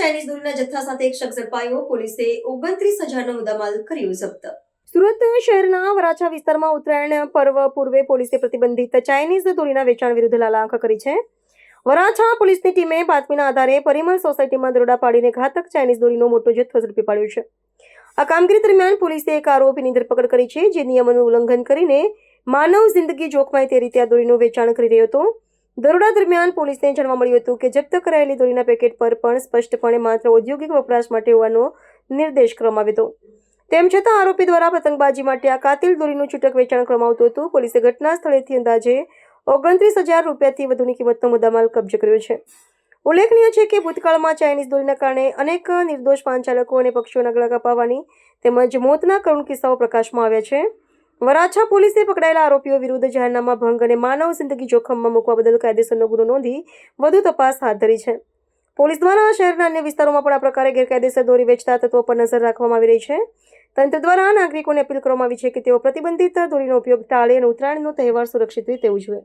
જથ્થા સાથે એક શખ્સ ઝડપાયો. પોલીસે ઓગણત્રીસ હજારનો મુદ્દામાલ કર્યો જપ્ત. સુરત શહેરના વરાછા વિસ્તારમાં ઉત્તરાયણ પર્વ પૂર્વે પોલીસે પ્રતિબંધિત ચાઇનીઝ દોરીના વેચાણ વિરુદ્ધ લાલાંક કરી છે. વરાછા પોલીસની ટીમે બાતમીના આધારે પરિમલ સોસાયટીમાં દરોડા પાડીને ઘાતક ચાઇનીઝ દોરીનો મોટો જથ્થો ઝડપી પાડ્યો છે. આ કામગીરી દરમિયાન પોલીસે એક આરોપીની ધરપકડ કરી છે, જે નિયમોનું ઉલ્લંઘન કરીને માનવ જિંદગી જોખમાય તે રીતે આ દોરીનું વેચાણ કરી રહ્યો હતો. દરોડા દરમિયાન પોલીસને જાણવા મળ્યું હતું કે જપ્ત કરાયેલી દોરીના પેકેટ પર પણ સ્પષ્ટપણે માત્ર ઔદ્યોગિક વપરાશ માટે હોવાનો નિર્દેશ કરવામાં આવ્યો હતો. તેમ છતાં આરોપી દ્વારા પતંગબાજી માટે આ કાતિલ દોરીનું છૂટક વેચાણ કરવામાં આવતું હતું. પોલીસે ઘટના સ્થળેથી અંદાજે ઓગણત્રીસ હજાર રૂપિયાથી વધુની કિંમતનો મુદ્દામાલ કબજે કર્યો છે. ઉલ્લેખનીય છે કે ભૂતકાળમાં ચાઇનીઝ દોરીના કારણે અનેક નિર્દોષ પાંચાલકો અને પક્ષીઓના ગળા કપાવવાની તેમજ મોતના કરુણ કિસ્સાઓ પ્રકાશમાં આવ્યા છે. વરાછા પોલીસે પકડાયેલા આરોપીઓ વિરુદ્ધ જાહેરનામા ભંગ અને માનવ જિંદગી જોખમમાં મૂકવા બદલ કાયદેસરનો ગુનો નોંધી વધુ તપાસ હાથ ધરી છે. પોલીસ દ્વારા શહેરના અન્ય વિસ્તારોમાં પણ આ પ્રકારે ગેરકાયદેસર દોરી વેચતા તત્વો પર નજર રાખવામાં આવી રહી છે. તંત્ર દ્વારા નાગરિકોને અપીલ કરવામાં આવી છે કે તેઓ પ્રતિબંધિત દોરીનો ઉપયોગ ટાળે અને ઉત્તરાયણનો તહેવાર સુરક્ષિત રીતે ઉજવે.